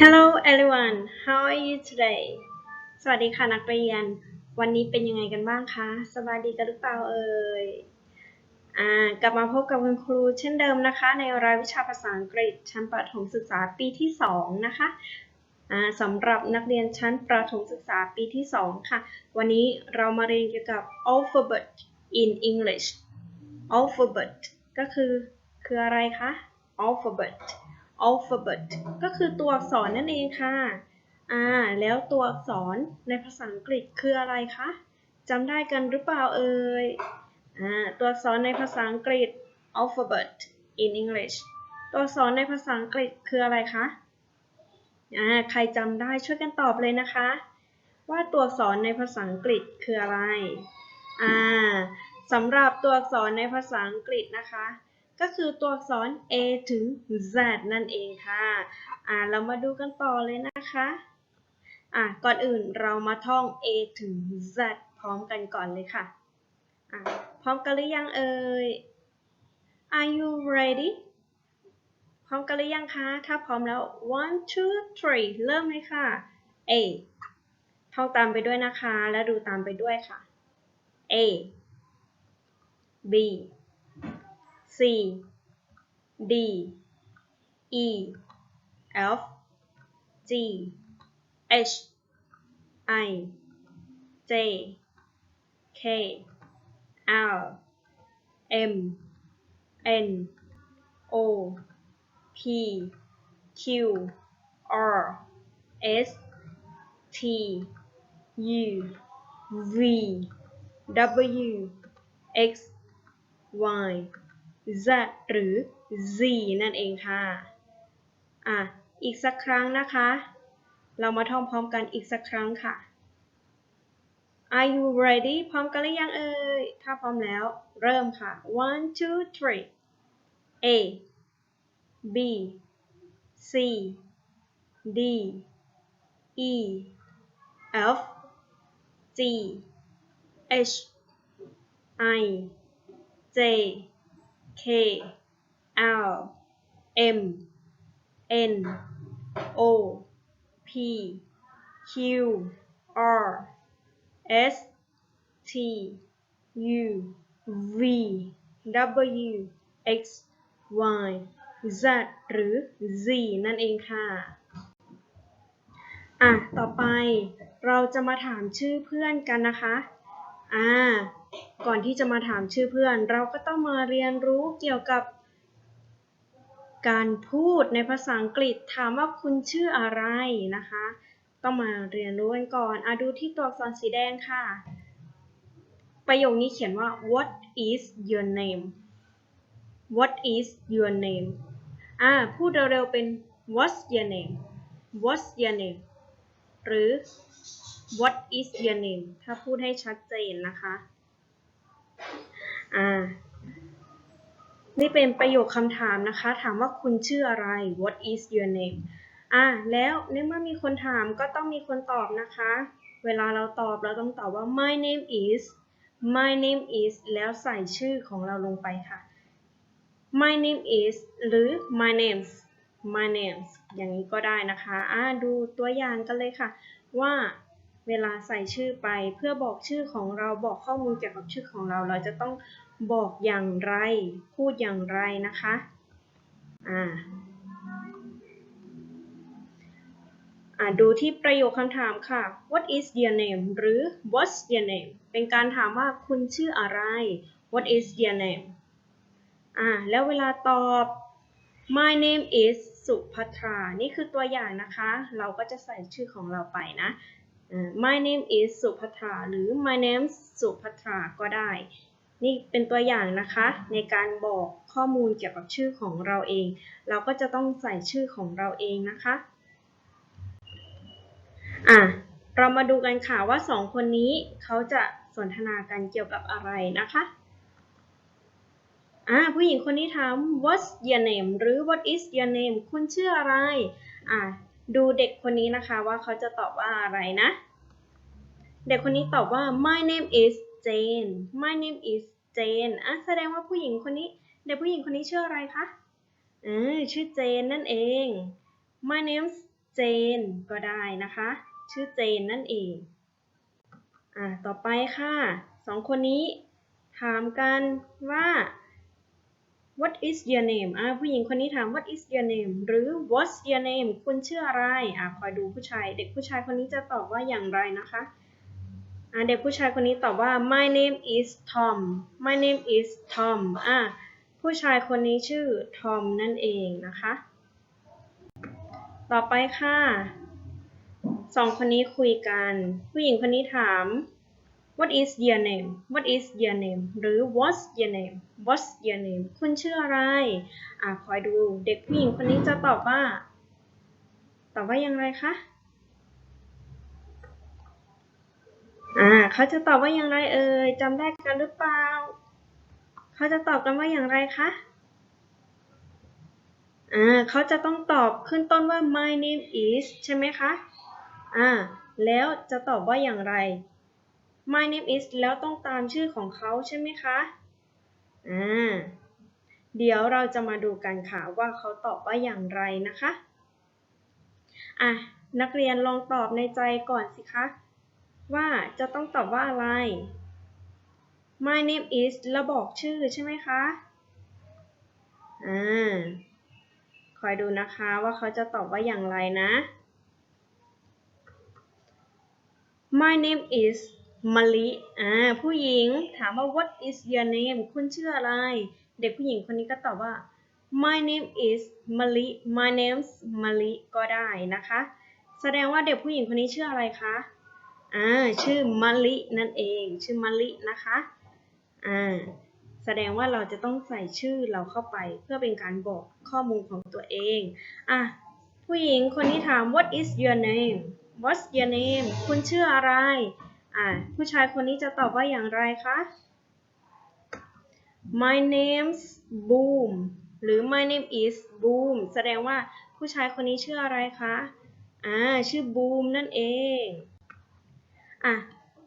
Hello everyone how are you today สวัสดีค่ะนักเรียน วันนี้เป็นยังไงกันบ้างคะ สบายดีกันหรือเปล่าเอ่ยอ่ากลับมาพบกับคุณครูเช่นเดิมนะคะ ในรายวิชาภาษาอังกฤษ ชั้นประถมศึกษาปีที่ 2 นะคะอ่าสำหรับนักเรียนชั้นประถมศึกษาปีที่ 2 ค่ะ วันนี้เรามาเรียนเกี่ยวกับ alphabet in English alphabet ก็คือ คืออะไรคะ alphabet alphabet ก็คือตัวอักษรนั่นเองค่ะ อ่า แล้วตัวอักษรในภาษาอังกฤษคืออะไรคะ จำได้กันหรือเปล่าเอ่ย อ่า ตัวอักษรในภาษาอังกฤษ alphabet in English ตัวอักษรในภาษาอังกฤษคืออะไรคะ อ่า ใครจำได้ช่วยกันตอบเลยนะคะ ว่าตัวอักษรในภาษาอังกฤษคืออะไร อ่าสำหรับตัวอักษรในภาษาอังกฤษนะคะ ก็คือตัวอักษร A ถึง Z นั่นเองค่ะ อ่า เรามาดูกันต่อเลยนะคะ อะก่อนอื่นเรามาท่อง A ถึง Z พร้อมกันก่อนเลยค่ะ อะพร้อมกันหรือยังเอ่ย Are you ready พร้อมกันหรือยังคะ ถ้าพร้อมแล้ว one two three เริ่มเลยค่ะ A ท่องตามไปด้วยนะคะ และดูตามไปด้วยค่ะ A B C D E F G H I J K L M N O P Q R S T U V W X Y Z หรือ Z นั่นเองค่ะ อะ อีกสักครั้งนะคะ เรามาท่องพร้อมกันอีกสักครั้งค่ะ Are you ready พร้อมกันหรือยังเอ่ย ถ้าพร้อมแล้วเริ่มค่ะ one two three A B C D E F G H I J K L M N O P Q R S T U V W X Y Z หรือ Z นั่นเองค่ะ อะ ต่อไปเราจะมาถามชื่อเพื่อนกันนะคะ อ่า ก่อนที่จะมาถามชื่อเพื่อน เราก็ต้องมาเรียนรู้เกี่ยวกับ การพูดในภาษาอังกฤษถามว่าคุณชื่ออะไรนะคะ ต้องมาเรียนรู้กันก่อนอะดูที่ตัวอักษรสีแดงค่ะ ประโยคนี้เขียนว่า what is your name what is your name อ่า พูดเร็วๆเป็น what's your name what's your name หรือ what is your name ถ้าพูดให้ชัดเจนนะคะ อ่า นี่เป็นประโยคคำถามนะคะ ถามว่าคุณชื่ออะไร what is your name อ่า แล้วในเมื่อมีคนถามก็ต้องมีคนตอบนะคะ เวลาเราตอบเราต้องตอบว่า my name is my name is แล้วใส่ชื่อของเราลงไปค่ะ my name is หรือ my names my names อย่างนี้ก็ได้นะคะ อ่า ดูตัวอย่างกันเลยค่ะ ว่า เวลาใส่ชื่อไป เพื่อบอกชื่อของเราบอกข้อมูลเกี่ยวกับชื่อของเรา เราจะต้องบอกอย่างไร พูดอย่างไรนะคะอ่าอ่าดูที่ประโยคคำถามค่ะ What is your name หรือ What's your name เป็นการถามว่าคุณชื่ออะไร What is your name อ่าแล้วเวลาตอบ My name is สุภัทรา นี่คือตัวอย่างนะคะ เราก็จะใส่ชื่อของเราไปนะ My name is สุภัทราหรือ My name สุภัทราก็ได้ นี่เป็นตัวอย่างนะคะในการบอกข้อมูลเกี่ยวกับชื่อของเราเอง เราก็จะต้องใส่ชื่อของเราเองนะคะอะเรามาดูกันค่ะว่าสองคนนี้เขาจะสนทนากันเกี่ยวกับอะไรนะคะอ่าผู้หญิงคนนี้ถาม what's your name หรือ what is your name คุณชื่ออะไรอ่า ดูเด็กคนนี้นะคะว่าเขาจะตอบว่าอะไรนะ เด็กคนนี้ตอบว่า my name is Jane my name is Jane อะแสดงว่าผู้หญิงคนนี้ เด็กผู้หญิงคนนี้ชื่ออะไรคะเออชื่อเจนนั่นเอง my name's Jane ก็ได้นะคะ ชื่อเจนนั่นเอง อ่าต่อไปค่ะสองคนนี้ถามกันว่า what is your name อ่าผู้หญิงคนนี้ถาม what is your name หรือ what's your name คุณชื่ออะไรอ่าคอยดูผู้ชาย เด็กผู้ชายคนนี้จะตอบว่าอย่างไรนะคะอ่าเด็กผู้ชายคนนี้ตอบว่า my name is Tom my name is Tom อ่าผู้ชายคนนี้ชื่อ Tom นั่นเองนะคะ ต่อไปค่ะสองคนนี้คุยกัน ผู้หญิงคนนี้ถาม what is your name what is your name หรือ what's your name what's your name คุณชื่ออะไรอ่าคอยดูเด็กผู้หญิงคนนี้จะตอบว่า ตอบว่าอย่างไรคะอ่าเขาจะตอบว่าอย่างไรเอ่ยจำได้กันหรือเปล่า เขาจะตอบกันว่าอย่างไรคะอ่าเขาจะต้องตอบขึ้นต้นว่า my name is ใช่ไหมคะอ่าแล้วจะตอบว่าอย่างไร my name is แล้วต้องตามชื่อของเขาใช่ไหมคะ อ่า เดี๋ยวเราจะมาดูกันค่ะว่าเขาตอบว่าอย่างไรนะคะ อะ นักเรียนลองตอบในใจก่อนสิคะ ว่าจะต้องตอบว่าอะไร my name is แล้วบอกชื่อใช่ไหมคะ อ่า คอยดูนะคะว่าเขาจะตอบว่าอย่างไรนะ My name is มะลิอ่าผู้หญิงถามว่า What is your name คุณชื่ออะไร เด็กผู้หญิงคนนี้ก็ตอบว่า My name is มะลิ My name's มะลิก็ได้นะคะ แสดงว่าเด็กผู้หญิงคนนี้ชื่ออะไรคะอ่าชื่อมะลินั่นเอง ชื่อมะลินะคะอ่าแสดงว่าเราจะต้องใส่ชื่อเราเข้าไปเพื่อเป็นการบอกข้อมูลของตัวเองอะผู้หญิงคนนี้ถาม what is your name what's your name คุณชื่ออะไร อะผู้ชายคนนี้จะตอบว่าอย่างไรคะ my name's Boom หรือ my name is Boom แสดงว่าผู้ชายคนนี้ชื่ออะไรคะ อ่า ชื่อ Boom นั่นเอง อะ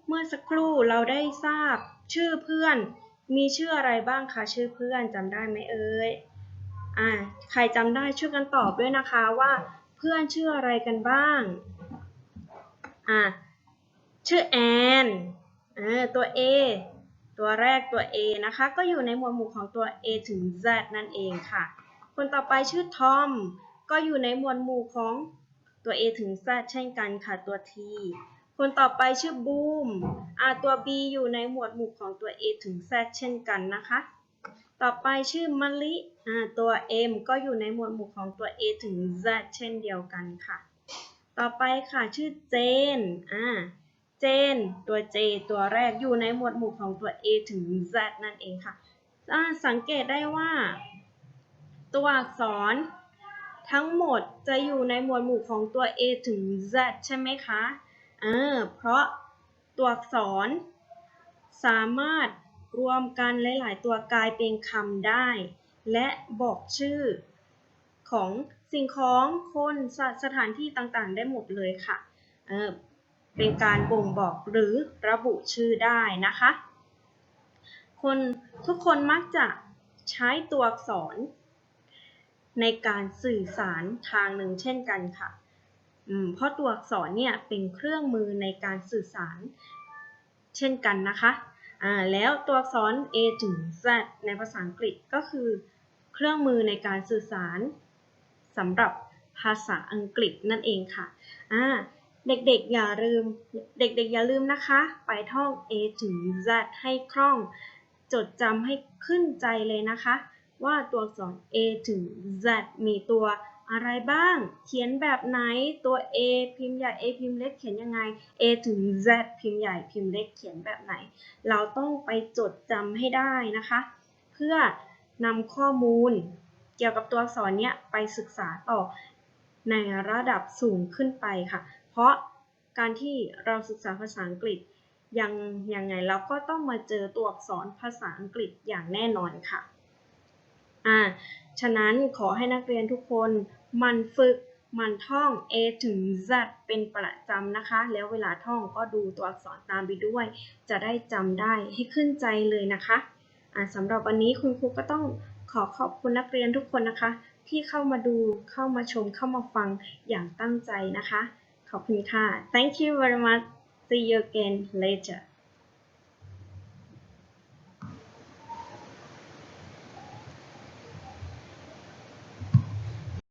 เมื่อสักครู่เราได้ทราบชื่อเพื่อน มีชื่ออะไรบ้างคะ ชื่อเพื่อนจำได้ไหมเอ่ย อ่า ใครจำได้ช่วยกันตอบด้วยนะคะว่า เพื่อนชื่ออะไรกันบ้าง อ่า ชื่อแอนตัว A ตัวแรกตัว A นะคะ ก็อยู่ในหมวดหมู่ของตัว A ถึง Z นั่นเองค่ะ คนต่อไปชื่อทอม ก็อยู่ในหมวดหมู่ของตัว A ถึง Z เช่นกันค่ะ ตัว T คนต่อไปชื่อบูมอ่าตัว B อยู่ในหมวดหมู่ของตัว A ถึง Z เช่นกันนะคะ ต่อไปชื่อมะลิอ่าตัว M ก็อยู่ในหมวดหมู่ของตัว A ถึง Z เช่นเดียวกันค่ะ ต่อไปค่ะชื่อเจนอ่า เจน ตัว J ตัวแรกอยู่ในหมวดหมู่ของตัว A ถึง Z นั่นเองค่ะ สังเกตได้ว่า ตัวอักษรทั้งหมดจะอยู่ในหมวดหมู่ของตัว A ถึง Z ใช่ไหมคะเออเพราะตัวอักษร สามารถรวมกันหลาย ๆ ตัวกลายเป็นคำได้ และบอกชื่อ ของสิ่งของคนสสถานที่ต่าง ๆ ได้หมดเลยค่ะเออ เป็นการบ่งบอกหรือระบุชื่อได้นะคะ คนทุกคนมักจะใช้ตัวอักษร ในการสื่อสารทางหนึ่งเช่นกันค่ะ เพราะตัวอักษรเนี่ยเป็นเครื่องมือในการสื่อสารเช่นกันนะคะแล้วตัวอักษร A ถึง Z ในภาษาอังกฤษก็คือ เครื่องมือในการสื่อสารสำหรับภาษาอังกฤษนั่นเองค่ะอ่า เด็กๆอย่าลืม เด็กๆอย่าลืมนะคะ ไปท่อง A ถึง Z ให้คล่อง จดจำให้ขึ้นใจเลยนะคะ ว่าตัวอักษร A ถึง Z มีตัวอะไรบ้าง เขียนแบบไหน ตัว A พิมพ์ใหญ่ A พิมพ์เล็กเขียนยังไง A ถึง Z พิมพ์ใหญ่พิมพ์เล็กเขียนแบบไหน เราต้องไปจดจำให้ได้นะคะ เพื่อนำข้อมูล เกี่ยวกับตัวอักษรเนี้ยไปศึกษาต่อในระดับสูงขึ้นไปค่ะ เพราะการที่เราศึกษาภาษาอังกฤษยังยังไงเราก็ต้องมาเจอตัวอักษรภาษาอังกฤษอย่างแน่นอนค่ะอ่าฉะนั้นขอให้นักเรียนทุกคนมันฝึกมันท่อง A ถึง Z เป็นประจำนะคะ แล้วเวลาท่องก็ดูตัวอักษรตามไปด้วย จะได้จำได้ให้ขึ้นใจเลยนะคะอาสำหรับวันนี้คุณครูก็ต้องขอขอบคุณนักเรียนทุกคนนะคะ ที่เข้ามาดูเข้ามาชมเข้ามาฟังอย่างตั้งใจนะคะ ขอบคุณค่ะ thank you very much. See you again later.